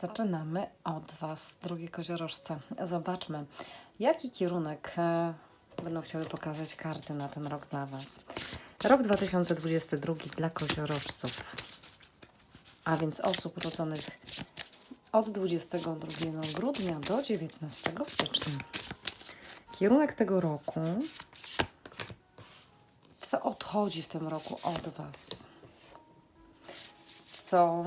Zaczynamy od Was, drogie koziorożce. Zobaczmy, jaki kierunek e, będą chciały pokazać karty na ten rok dla Was. Rok 2022 dla koziorożców, a więc osób urodzonych od 22 grudnia do 19 stycznia. Kierunek tego roku, co odchodzi w tym roku od Was? Co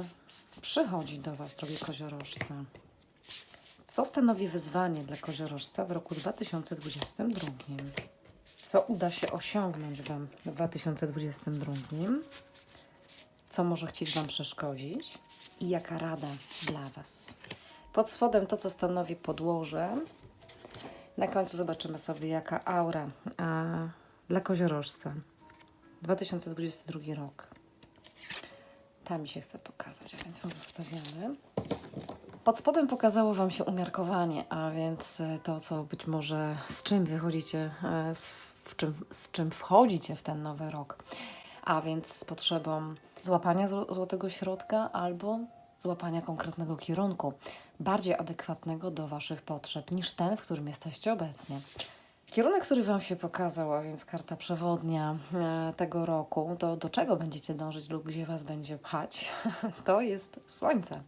przychodzi do Was, drogie koziorożce? Co stanowi wyzwanie dla koziorożca w roku 2022? Co uda się osiągnąć Wam w 2022? Co może chcieć Wam przeszkodzić? I jaka rada dla Was? Pod spodem to, co stanowi podłoże. Na końcu zobaczymy sobie, jaka aura a, dla koziorożca. 2022 rok. Ta mi się chce pokazać, a więc ją zostawiamy. Pod spodem pokazało Wam się umiarkowanie, a więc e, to, co być może z czym wychodzicie, e, w czym, z czym wchodzicie w ten nowy rok. A więc z potrzebą złapania zł- złotego środka albo złapania konkretnego kierunku, bardziej adekwatnego do Waszych potrzeb niż ten, w którym jesteście obecnie. Kierunek, który Wam się pokazał, a więc karta przewodnia e, tego roku, to do czego będziecie dążyć lub gdzie Was będzie pchać, to jest Słońce.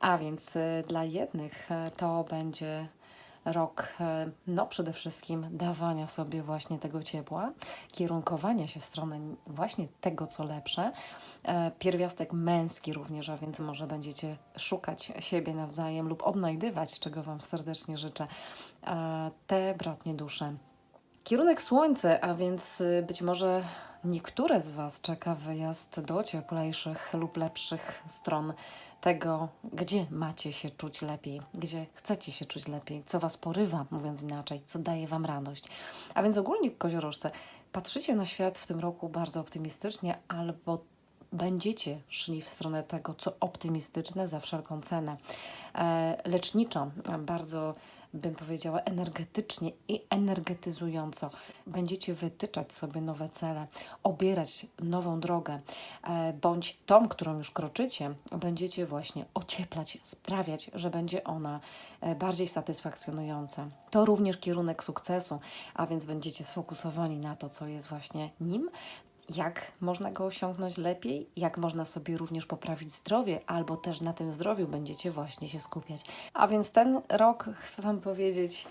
A więc e, dla jednych e, to będzie rok, e, no przede wszystkim dawania sobie właśnie tego ciepła, kierunkowania się w stronę właśnie tego, co lepsze. E, Pierwiastek męski również, a więc może będziecie szukać siebie nawzajem lub odnajdywać, czego Wam serdecznie życzę, e, te bratnie dusze. Kierunek Słońce, a więc być może niektóre z Was czeka wyjazd do cieplejszych lub lepszych stron tego, gdzie macie się czuć lepiej, gdzie chcecie się czuć lepiej, co Was porywa, mówiąc inaczej, co daje Wam radość. A więc ogólnie koziorożce, patrzycie na świat w tym roku bardzo optymistycznie albo będziecie szli w stronę tego, co optymistyczne za wszelką cenę. E, leczniczo, e, bardzo bym powiedziała energetycznie i energetyzująco. Będziecie wytyczać sobie nowe cele, obierać nową drogę, e, bądź tą, którą już kroczycie, będziecie właśnie ocieplać, sprawiać, że będzie ona e, bardziej satysfakcjonująca. To również kierunek sukcesu, a więc będziecie sfokusowani na to, co jest właśnie nim, jak można go osiągnąć lepiej, jak można sobie również poprawić zdrowie, albo też na tym zdrowiu będziecie właśnie się skupiać. A więc ten rok, chcę Wam powiedzieć,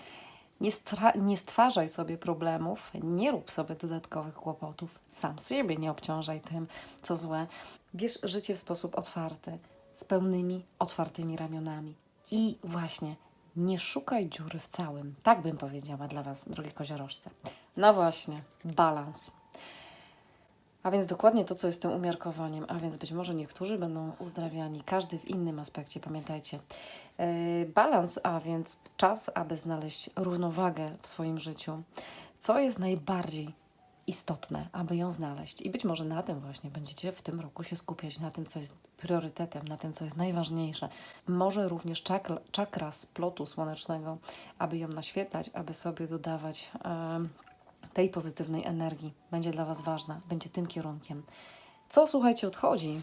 nie, nie stwarzaj sobie problemów, nie rób sobie dodatkowych kłopotów, sam siebie nie obciążaj tym, co złe. Bierz życie w sposób otwarty, z pełnymi, otwartymi ramionami. I właśnie, nie szukaj dziury w całym. Tak bym powiedziała dla Was, drogie koziorożce. No właśnie, balans. A więc dokładnie to, co jest tym umiarkowaniem, a więc być może niektórzy będą uzdrawiani, każdy w innym aspekcie, pamiętajcie. Yy, balans, a więc czas, aby znaleźć równowagę w swoim życiu. Co jest najbardziej istotne, aby ją znaleźć. I być może na tym właśnie będziecie w tym roku się skupiać, na tym, co jest priorytetem, na tym, co jest najważniejsze. Może również czakra, czakra splotu słonecznego, aby ją naświetlać, aby sobie dodawać em, tej pozytywnej energii. Będzie dla Was ważna, będzie tym kierunkiem. Co, słuchajcie, odchodzi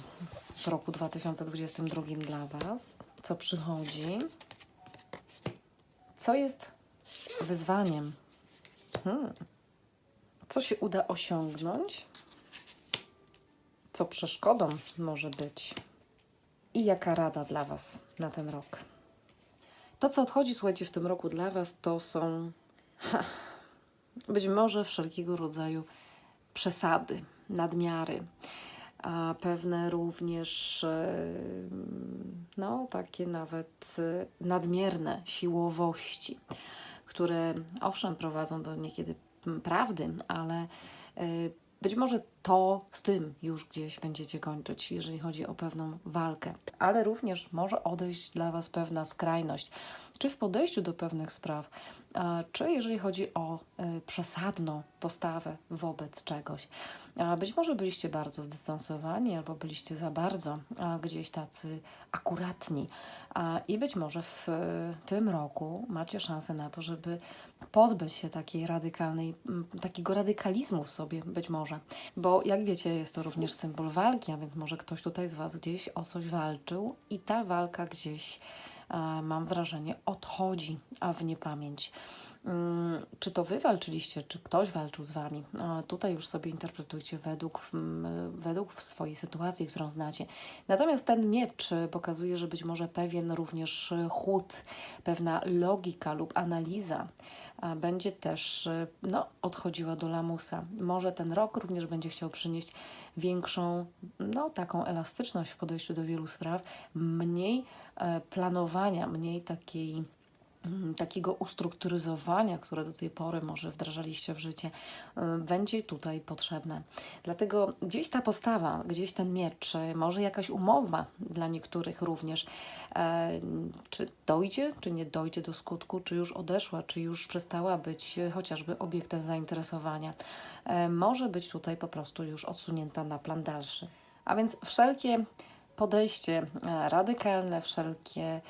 w roku 2022 dla Was? Co przychodzi? Co jest wyzwaniem? Hmm. Co się uda osiągnąć? Co przeszkodą może być? I jaka rada dla Was na ten rok? To, co odchodzi, słuchajcie, w tym roku dla Was, to są ha, być może wszelkiego rodzaju przesady, nadmiary, a pewne również, e, no, takie nawet e, nadmierne siłowości, które owszem prowadzą do niekiedy prawdy, ale e, być może to z tym już gdzieś będziecie kończyć, jeżeli chodzi o pewną walkę, ale również może odejść dla Was pewna skrajność, czy w podejściu do pewnych spraw, czy jeżeli chodzi o e, przesadną postawę wobec czegoś. Być może byliście bardzo zdystansowani, albo byliście za bardzo gdzieś tacy akuratni. I być może w e, tym roku macie szansę na to, żeby pozbyć się takiej radykalnej, takiego radykalizmu w sobie, być może. Bo jak wiecie, jest to również symbol walki, a więc może ktoś tutaj z Was gdzieś o coś walczył i ta walka gdzieś, mam wrażenie, odchodzi w niepamięć. Mm, Czy to wy walczyliście, czy ktoś walczył z wami? A Tutaj już sobie interpretujcie według, mm, według swojej sytuacji, którą znacie. Natomiast ten miecz y, pokazuje, że być może pewien również y, chłód, pewna logika lub analiza będzie też y, no, odchodziła do lamusa. Może ten rok również będzie chciał przynieść większą, no, taką elastyczność w podejściu do wielu spraw, mniej e, planowania, mniej takiej takiego ustrukturyzowania, które do tej pory może wdrażaliście w życie, y, będzie tutaj potrzebne. Dlatego gdzieś ta postawa, gdzieś ten miecz, y, może jakaś umowa dla niektórych również, e, czy dojdzie, czy nie dojdzie do skutku, czy już odeszła, czy już przestała być y, chociażby obiektem zainteresowania, e, może być tutaj po prostu już odsunięta na plan dalszy. A więc wszelkie podejście e, radykalne, wszelkie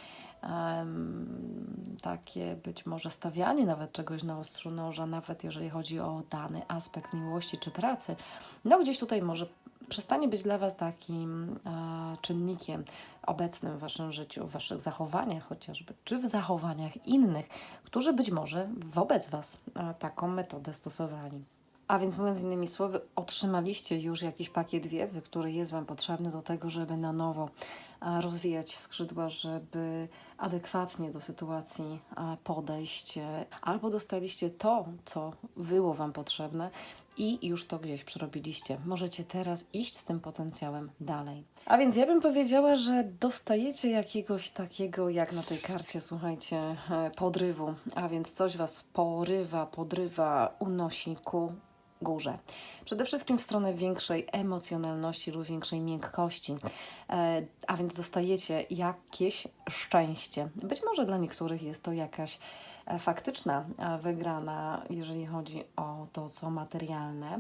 takie być może stawianie nawet czegoś na ostrzu noża, nawet jeżeli chodzi o dany aspekt miłości czy pracy, no gdzieś tutaj może przestanie być dla Was takim e, czynnikiem obecnym w Waszym życiu, w Waszych zachowaniach chociażby, czy w zachowaniach innych, którzy być może wobec Was e, taką metodę stosowali. A więc mówiąc innymi słowy, otrzymaliście już jakiś pakiet wiedzy, który jest Wam potrzebny do tego, żeby na nowo rozwijać skrzydła, żeby adekwatnie do sytuacji podejść, e, albo dostaliście to, co było Wam potrzebne i już to gdzieś przerobiliście. Możecie teraz iść z tym potencjałem dalej. A więc ja bym powiedziała, że dostajecie jakiegoś takiego, jak na tej karcie, słuchajcie, e, podrywu, a więc coś Was porywa, podrywa, unosi ku górze. Przede wszystkim w stronę większej emocjonalności lub większej miękkości, e, a więc dostajecie jakieś szczęście. Być może dla niektórych jest to jakaś e, faktyczna e, wygrana, jeżeli chodzi o to, co materialne,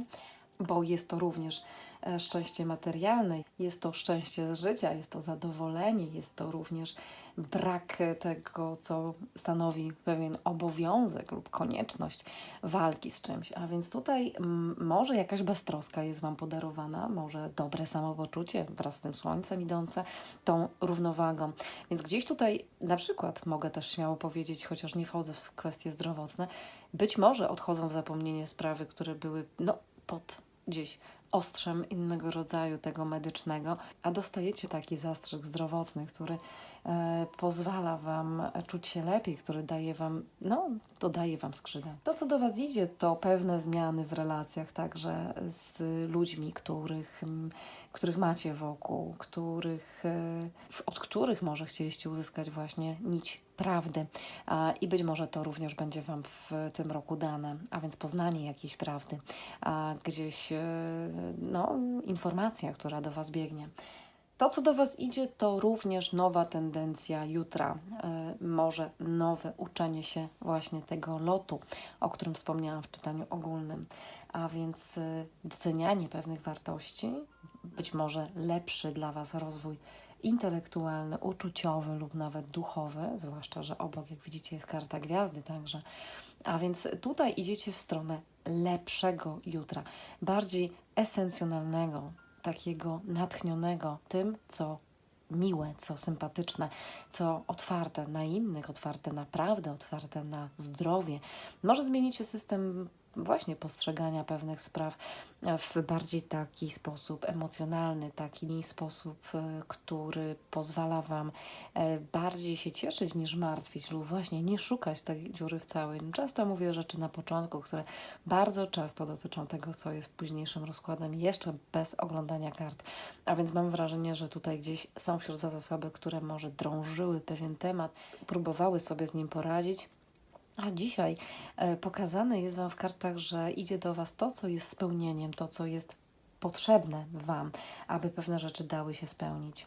bo jest to również e, szczęście materialne, jest to szczęście z życia, jest to zadowolenie, jest to również brak tego, co stanowi pewien obowiązek lub konieczność walki z czymś. A więc tutaj może jakaś beztroska jest Wam podarowana, może dobre samopoczucie wraz z tym słońcem idące, tą równowagą. Więc gdzieś tutaj na przykład mogę też śmiało powiedzieć, chociaż nie wchodzę w kwestie zdrowotne, być może odchodzą w zapomnienie sprawy, które były no, pod gdzieś ostrzem innego rodzaju tego medycznego, a dostajecie taki zastrzyk zdrowotny, który pozwala Wam czuć się lepiej, który daje Wam, no, dodaje Wam skrzydeł. To, co do Was idzie, to pewne zmiany w relacjach także z ludźmi, których, których macie wokół, których, e, od których może chcieliście uzyskać właśnie nić prawdy. I być może to również będzie Wam w tym roku dane, a więc poznanie jakiejś prawdy, gdzieś e, no, informacja, która do Was biegnie. To, co do Was idzie, to również nowa tendencja jutra, e, może nowe uczenie się właśnie tego lotu, o którym wspomniałam w czytaniu ogólnym, a więc e, docenianie pewnych wartości, być może lepszy dla Was rozwój intelektualny, uczuciowy lub nawet duchowy, zwłaszcza, że obok, jak widzicie, jest karta gwiazdy także. A więc tutaj idziecie w stronę lepszego jutra, bardziej esencjonalnego, takiego natchnionego tym, co miłe, co sympatyczne, co otwarte na innych, otwarte na prawdę, otwarte na zdrowie. Może zmienicie system właśnie postrzegania pewnych spraw w bardziej taki sposób emocjonalny, taki sposób, e, który pozwala Wam e, bardziej się cieszyć niż martwić lub właśnie nie szukać tej dziury w całym. Często mówię rzeczy na początku, które bardzo często dotyczą tego, co jest późniejszym rozkładem, jeszcze bez oglądania kart. A więc mam wrażenie, że tutaj gdzieś są wśród Was osoby, które może drążyły pewien temat, próbowały sobie z nim poradzić. A dzisiaj e, pokazane jest Wam w kartach, że idzie do Was to, co jest spełnieniem, to, co jest potrzebne Wam, aby pewne rzeczy dały się spełnić.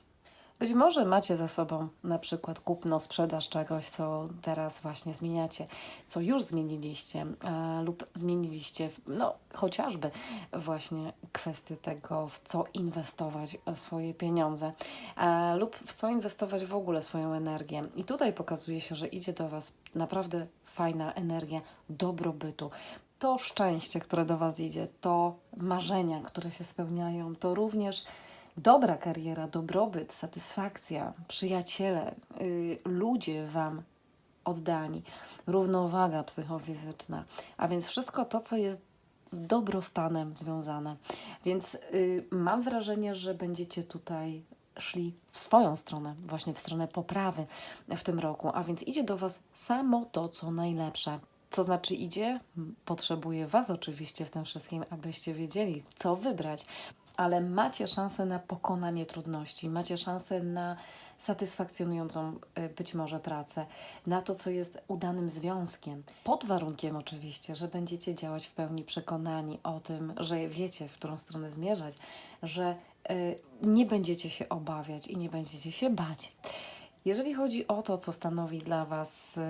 Być może macie za sobą na przykład kupno, sprzedaż czegoś, co teraz właśnie zmieniacie, co już zmieniliście e, lub zmieniliście, no chociażby właśnie kwestię tego, w co inwestować swoje pieniądze e, lub w co inwestować w ogóle swoją energię. I tutaj pokazuje się, że idzie do Was naprawdę fajna energia dobrobytu. To szczęście, które do Was idzie, to marzenia, które się spełniają, to również dobra kariera, dobrobyt, satysfakcja, przyjaciele, y, ludzie Wam oddani, równowaga psychofizyczna, a więc wszystko to, co jest z dobrostanem związane. Więc y, mam wrażenie, że będziecie tutaj szli w swoją stronę, właśnie w stronę poprawy w tym roku, a więc idzie do Was samo to, co najlepsze. Co znaczy idzie? Potrzebuje Was oczywiście w tym wszystkim, abyście wiedzieli, co wybrać, ale macie szansę na pokonanie trudności, macie szansę na satysfakcjonującą y, być może pracę, na to, co jest udanym związkiem. Pod warunkiem oczywiście, że będziecie działać w pełni przekonani o tym, że wiecie, w którą stronę zmierzać, że y, nie będziecie się obawiać i nie będziecie się bać. Jeżeli chodzi o to, co stanowi dla Was, y,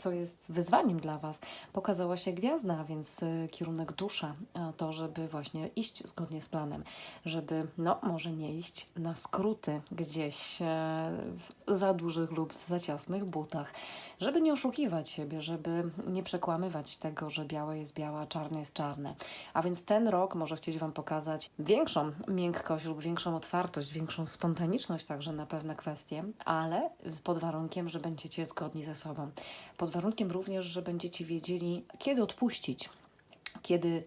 co jest wyzwaniem dla Was, pokazała się gwiazda, a więc y, kierunek dusza, to, żeby właśnie iść zgodnie z planem, żeby, no, może nie iść na skróty gdzieś e, w za dużych lub w za ciasnych butach, żeby nie oszukiwać siebie, żeby nie przekłamywać tego, że białe jest białe, a czarne jest czarne. A więc ten rok może chcieć Wam pokazać większą miękkość lub większą otwartość, większą spontaniczność także na pewne kwestie, ale pod warunkiem, że będziecie zgodni ze sobą. Pod warunkiem również, że będziecie wiedzieli, kiedy odpuścić, kiedy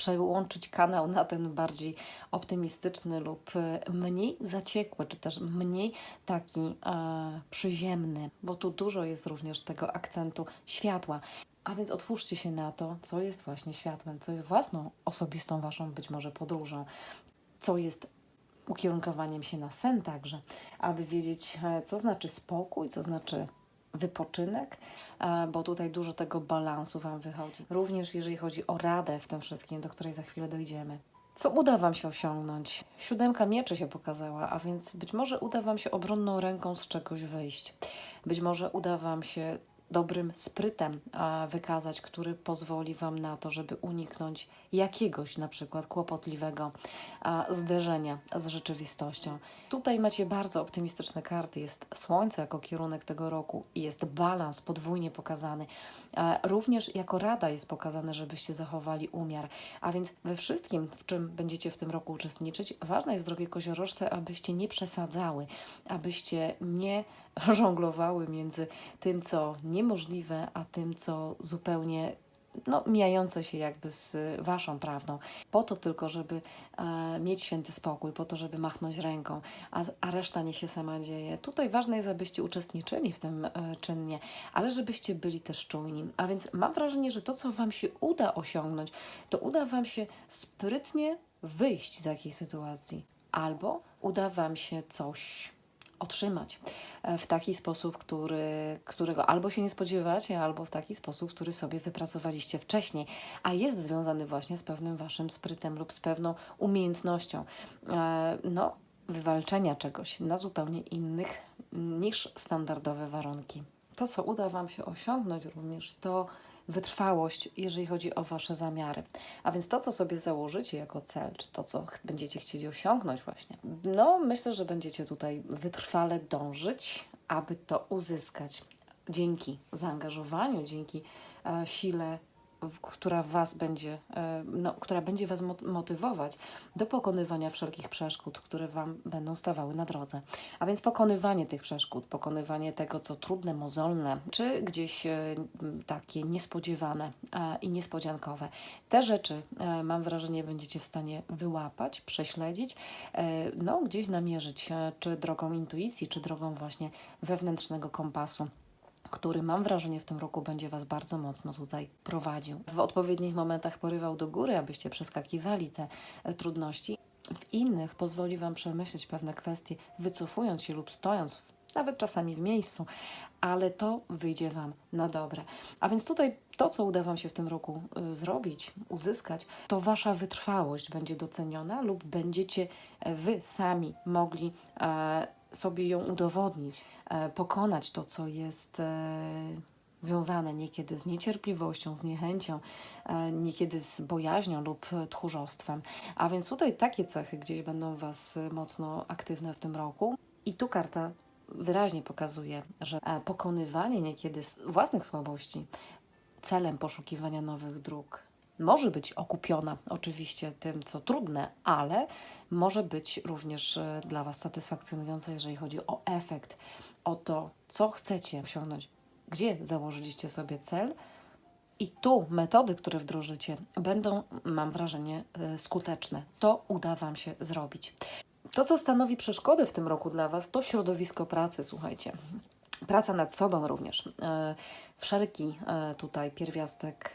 przełączyć kanał na ten bardziej optymistyczny lub mniej zaciekły, czy też mniej taki e, przyziemny, bo tu dużo jest również tego akcentu światła. A więc otwórzcie się na to, co jest właśnie światłem, co jest własną, osobistą Waszą być może podróżą, co jest ukierunkowaniem się na sen także, aby wiedzieć, e, co znaczy spokój, co znaczy wypoczynek, e, bo tutaj dużo tego balansu Wam wychodzi. Również jeżeli chodzi o radę w tym wszystkim, do której za chwilę dojdziemy. Co uda Wam się osiągnąć? Siódemka mieczy się pokazała, a więc być może uda Wam się obronną ręką z czegoś wyjść. Być może uda Wam się dobrym sprytem wykazać, który pozwoli Wam na to, żeby uniknąć jakiegoś na przykład kłopotliwego zderzenia z rzeczywistością. Tutaj macie bardzo optymistyczne karty. Jest Słońce jako kierunek tego roku i jest balans podwójnie pokazany. E, Również jako rada jest pokazane, żebyście zachowali umiar. A więc we wszystkim, w czym będziecie w tym roku uczestniczyć, ważne jest, drogie koziorożce, abyście nie przesadzały, abyście nie żonglowały między tym, co niemożliwe, a tym, co zupełnie no, mijające się jakby z Waszą prawdą. Po to tylko, żeby e, mieć święty spokój, po to, żeby machnąć ręką, a, a reszta niech się sama dzieje. Tutaj ważne jest, abyście uczestniczyli w tym e, czynnie, ale żebyście byli też czujni. A więc mam wrażenie, że to, co Wam się uda osiągnąć, to uda Wam się sprytnie wyjść z jakiejś sytuacji, albo uda Wam się coś otrzymać e, w taki sposób, który, którego albo się nie spodziewacie, albo w taki sposób, który sobie wypracowaliście wcześniej, a jest związany właśnie z pewnym waszym sprytem lub z pewną umiejętnością. E, No, wywalczenia czegoś na zupełnie innych niż standardowe warunki. To, co uda Wam się osiągnąć również, to wytrwałość, jeżeli chodzi o Wasze zamiary. A więc to, co sobie założycie jako cel, czy to, co będziecie chcieli osiągnąć właśnie, no myślę, że będziecie tutaj wytrwale dążyć, aby to uzyskać. Dzięki zaangażowaniu, dzięki e, sile która was będzie, e, no, która będzie was mot- motywować do pokonywania wszelkich przeszkód, które wam będą stawały na drodze. A więc pokonywanie tych przeszkód, pokonywanie tego, co trudne, mozolne, czy gdzieś e, takie niespodziewane e, i niespodziankowe. Te rzeczy, mam wrażenie, będziecie w stanie wyłapać, prześledzić, no gdzieś namierzyć, czy drogą intuicji, czy drogą właśnie wewnętrznego kompasu który mam wrażenie w tym roku będzie Was bardzo mocno tutaj prowadził. W odpowiednich momentach porywał do góry, abyście przeskakiwali te e, trudności. W innych pozwoli Wam przemyśleć pewne kwestie, wycofując się lub stojąc, nawet czasami w miejscu, ale to wyjdzie Wam na dobre. A więc tutaj to, co uda Wam się w tym roku y, zrobić, uzyskać, to Wasza wytrwałość będzie doceniona lub będziecie e, Wy sami mogli e, sobie ją udowodnić, e, pokonać to, co jest e, związane niekiedy z niecierpliwością, z niechęcią, e, niekiedy z bojaźnią lub tchórzostwem. A więc tutaj takie cechy gdzieś będą Was mocno aktywne w tym roku. I tu karta wyraźnie pokazuje, że pokonywanie niekiedy własnych słabości celem poszukiwania nowych dróg może być okupiona oczywiście tym, co trudne, ale może być również e, dla Was satysfakcjonujące, jeżeli chodzi o efekt, o to, co chcecie osiągnąć, gdzie założyliście sobie cel. I tu metody, które wdrożycie, będą, mam wrażenie, e, skuteczne. To uda Wam się zrobić. To, co stanowi przeszkody w tym roku dla Was, to środowisko pracy, słuchajcie. Praca nad sobą również. E, Wszelki tutaj pierwiastek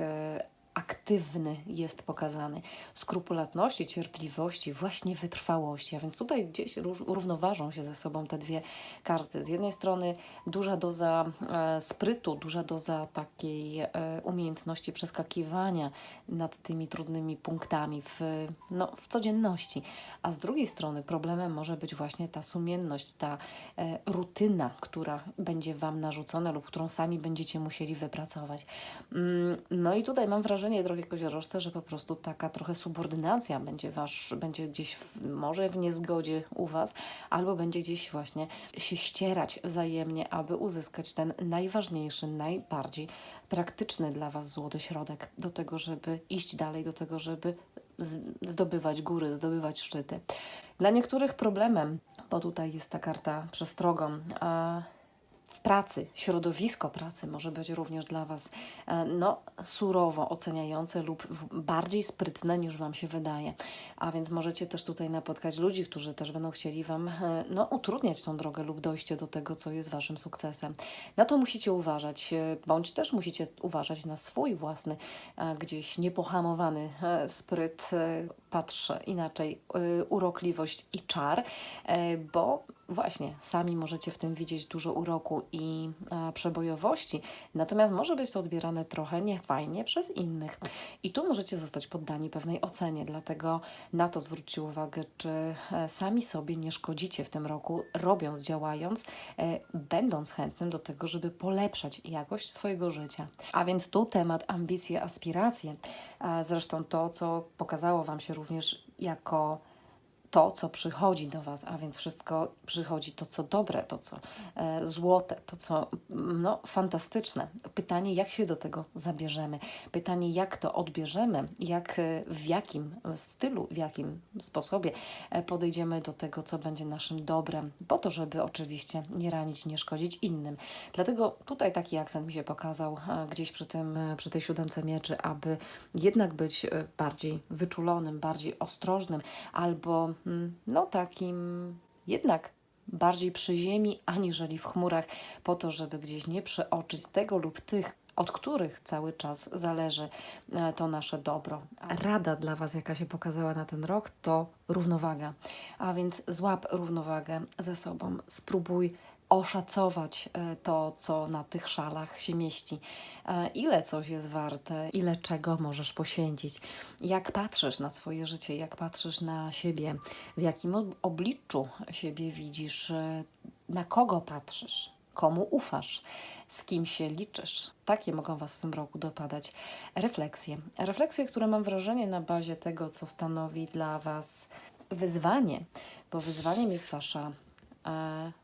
aktywny jest pokazany. Skrupulatności, cierpliwości, właśnie wytrwałości. A więc tutaj gdzieś ró- równoważą się ze sobą te dwie karty. Z jednej strony duża doza e, sprytu, duża doza takiej e, umiejętności przeskakiwania nad tymi trudnymi punktami w, no, w codzienności. A z drugiej strony problemem może być właśnie ta sumienność, ta e, rutyna, która będzie Wam narzucona lub którą sami będziecie musieli wypracować. Mm, No i tutaj mam wrażenie, drogie koziorożce, że po prostu taka trochę subordynacja będzie, wasz, będzie gdzieś w, może w niezgodzie u Was, albo będzie gdzieś właśnie się ścierać wzajemnie, aby uzyskać ten najważniejszy, najbardziej praktyczny dla Was złoty środek do tego, żeby iść dalej, do tego, żeby zdobywać góry, zdobywać szczyty. Dla niektórych problemem, bo tutaj jest ta karta przestrogą, a pracy, środowisko pracy może być również dla Was e, no, surowo oceniające lub bardziej sprytne niż Wam się wydaje. A więc możecie też tutaj napotkać ludzi, którzy też będą chcieli Wam e, no, utrudniać tą drogę lub dojście do tego, co jest Waszym sukcesem. Na to musicie uważać, e, bądź też musicie uważać na swój własny, gdzieś niepohamowany spryt, patrz inaczej, urokliwość i czar, bo właśnie sami możecie w tym widzieć dużo uroku i e, przebojowości, natomiast może być to odbierane trochę niefajnie przez innych. I tu możecie zostać poddani pewnej ocenie, dlatego na to zwróćcie uwagę, czy e, sami sobie nie szkodzicie w tym roku, robiąc, działając, e, będąc chętnym do tego, żeby polepszać jakość swojego życia. A więc tu temat ambicje, aspiracje, a zresztą to, co pokazało Wam się również jako to, co przychodzi do Was, a więc wszystko przychodzi to, co dobre, to, co e, złote, to, co mm, no, fantastyczne. Pytanie, jak się do tego zabierzemy? Pytanie, jak to odbierzemy? Jak, e, w jakim stylu, w jakim sposobie e, podejdziemy do tego, co będzie naszym dobrem, po to, żeby oczywiście nie ranić, nie szkodzić innym. Dlatego tutaj taki akcent mi się pokazał e, gdzieś przy, tym, e, przy tej siódemce mieczy, aby jednak być e, bardziej wyczulonym, bardziej ostrożnym, albo no takim jednak bardziej przy ziemi, aniżeli w chmurach, po to, żeby gdzieś nie przeoczyć tego lub tych, od których cały czas zależy e, to nasze dobro. Rada dla Was, jaka się pokazała na ten rok, to równowaga. A więc złap równowagę ze sobą, spróbuj oszacować e, to, co na tych szalach się mieści. E, Ile coś jest warte, ile czego możesz poświęcić. Jak patrzysz na swoje życie, jak patrzysz na siebie, w jakim ob- obliczu siebie widzisz, e, na kogo patrzysz, komu ufasz, z kim się liczysz. Takie mogą Was w tym roku dopadać refleksje. Refleksje, które mam wrażenie na bazie tego, co stanowi dla Was wyzwanie, bo wyzwaniem jest Wasza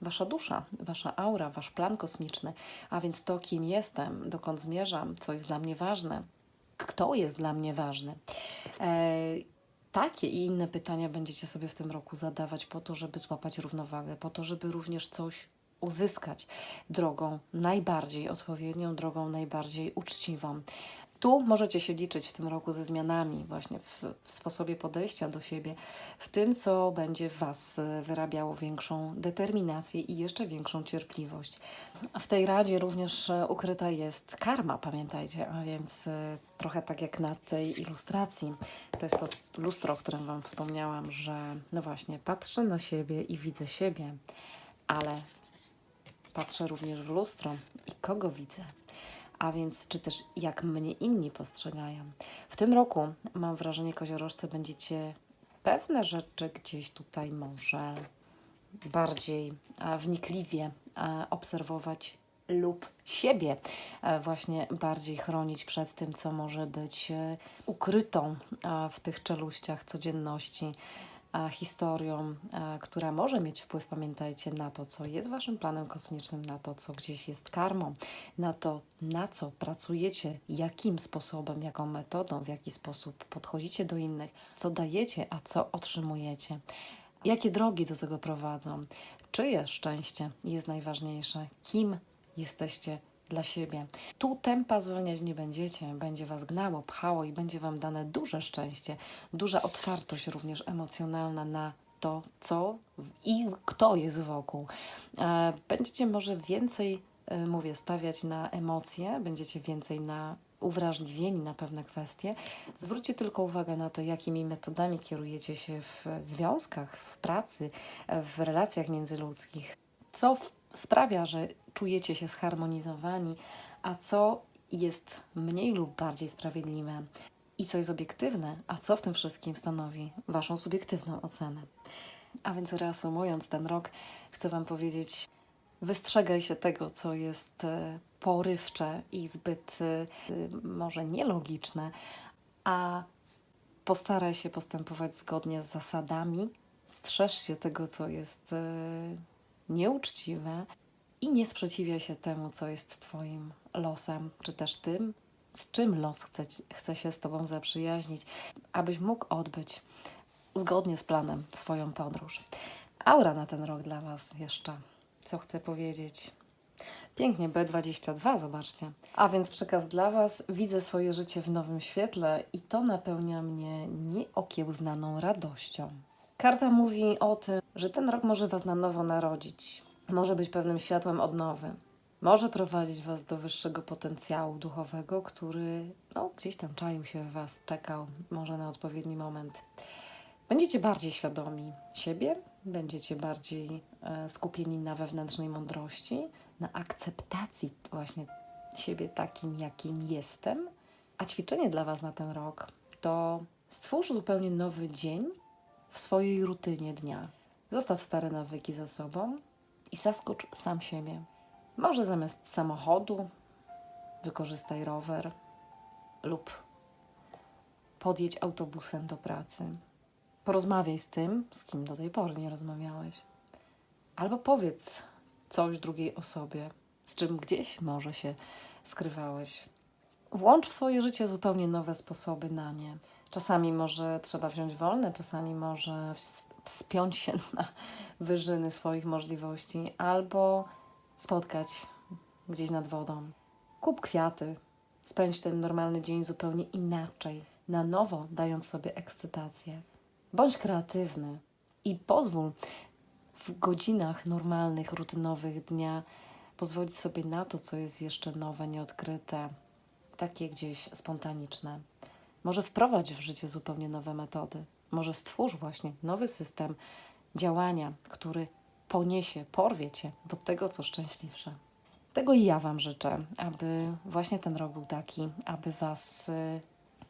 wasza dusza, wasza aura, wasz plan kosmiczny, a więc to, kim jestem, dokąd zmierzam, co jest dla mnie ważne, kto jest dla mnie ważny. E, takie i inne pytania będziecie sobie w tym roku zadawać po to, żeby złapać równowagę, po to, żeby również coś uzyskać drogą najbardziej odpowiednią, drogą najbardziej uczciwą. Tu możecie się liczyć w tym roku ze zmianami właśnie w, w sposobie podejścia do siebie, w tym, co będzie w Was e, wyrabiało większą determinację i jeszcze większą cierpliwość. W tej radzie również e, ukryta jest karma, pamiętajcie, a więc e, trochę tak jak na tej ilustracji. To jest to lustro, o którym Wam wspomniałam, że no właśnie, patrzę na siebie i widzę siebie, ale patrzę również w lustro i kogo widzę. A więc, czy też jak mnie inni postrzegają. W tym roku, mam wrażenie, koziorożce, będziecie pewne rzeczy gdzieś tutaj może bardziej e, wnikliwie e, obserwować lub siebie e, właśnie bardziej chronić przed tym, co może być ukrytą w tych czeluściach codzienności historią, e, która może mieć wpływ, pamiętajcie, na to, co jest waszym planem kosmicznym, na to, co gdzieś jest karmą, na to, na co pracujecie, jakim sposobem, jaką metodą, w jaki sposób podchodzicie do innych, co dajecie, a co otrzymujecie. Jakie drogi do tego prowadzą? Czyje szczęście jest najważniejsze? Kim jesteście dla siebie? Tu tempa zwalniać nie będziecie, będzie Was gnało, pchało i będzie Wam dane duże szczęście, duża otwartość również emocjonalna na to, co i kto jest wokół. E, Będziecie może więcej, e, mówię, stawiać na emocje, będziecie więcej na uwrażliwieni na pewne kwestie. Zwróćcie tylko uwagę na to, jakimi metodami kierujecie się w związkach, w pracy, w relacjach międzyludzkich. Co w- sprawia, że czujecie się zharmonizowani, a co jest mniej lub bardziej sprawiedliwe i co jest obiektywne, a co w tym wszystkim stanowi Waszą subiektywną ocenę. A więc reasumując ten rok, chcę Wam powiedzieć, wystrzegaj się tego, co jest e, porywcze i zbyt e, może nielogiczne, a postaraj się postępować zgodnie z zasadami, strzeż się tego, co jest e, nieuczciwe i nie sprzeciwiaj się temu, co jest Twoim losem, czy też tym, z czym los chce, chce się z Tobą zaprzyjaźnić, abyś mógł odbyć zgodnie z planem swoją podróż. Aura na ten rok dla Was jeszcze. Co chcę powiedzieć? Pięknie, B22, zobaczcie. A więc przekaz dla Was. Widzę swoje życie w nowym świetle i to napełnia mnie nieokiełznaną radością. Karta mówi o tym, że ten rok może Was na nowo narodzić. Może być pewnym światłem odnowy. Może prowadzić Was do wyższego potencjału duchowego, który no, gdzieś tam czaił się w Was, czekał może na odpowiedni moment. Będziecie bardziej świadomi siebie, będziecie bardziej e, skupieni na wewnętrznej mądrości, na akceptacji właśnie siebie takim, jakim jestem. A ćwiczenie dla Was na ten rok to stwórz zupełnie nowy dzień w swojej rutynie dnia. Zostaw stare nawyki za sobą i zaskocz sam siebie. Może zamiast samochodu wykorzystaj rower lub podjedź autobusem do pracy. Porozmawiaj z tym, z kim do tej pory nie rozmawiałeś. Albo powiedz coś drugiej osobie, z czym gdzieś może się skrywałeś. Włącz w swoje życie zupełnie nowe sposoby na nie. Czasami może trzeba wziąć wolne, czasami może wspiąć się na wyżyny swoich możliwości, albo spotkać gdzieś nad wodą. Kup kwiaty, spędź ten normalny dzień zupełnie inaczej, na nowo, dając sobie ekscytację. Bądź kreatywny i pozwól w godzinach normalnych, rutynowych dnia pozwolić sobie na to, co jest jeszcze nowe, nieodkryte, takie gdzieś spontaniczne. Może wprowadź w życie zupełnie nowe metody. Może stwórz właśnie nowy system działania, który poniesie, porwie cię do tego, co szczęśliwsze. Tego i ja Wam życzę, aby właśnie ten rok był taki, aby Was y,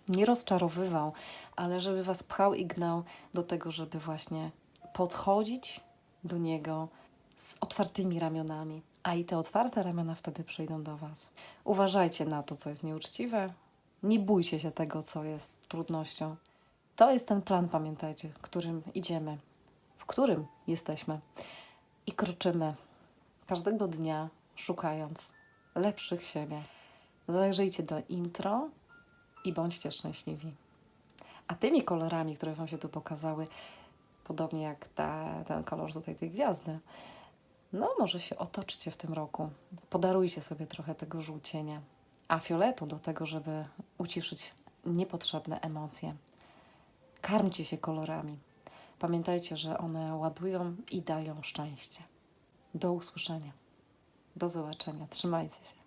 nie rozczarowywał, ale żeby Was pchał i gnał do tego, żeby właśnie podchodzić do niego z otwartymi ramionami. A i te otwarte ramiona wtedy przyjdą do Was. Uważajcie na to, co jest nieuczciwe. Nie bójcie się tego, co jest trudnością. To jest ten plan, pamiętajcie, którym idziemy, w którym jesteśmy i kroczymy każdego dnia, szukając lepszych siebie. Zajrzyjcie do intro i bądźcie szczęśliwi. A tymi kolorami, które Wam się tu pokazały, podobnie jak ta, ten kolor tutaj tej gwiazdy, no może się otoczcie w tym roku. Podarujcie sobie trochę tego żółcienia, a fioletu do tego, żeby uciszyć niepotrzebne emocje. Karmcie się kolorami. Pamiętajcie, że one ładują i dają szczęście. Do usłyszenia. Do zobaczenia. Trzymajcie się.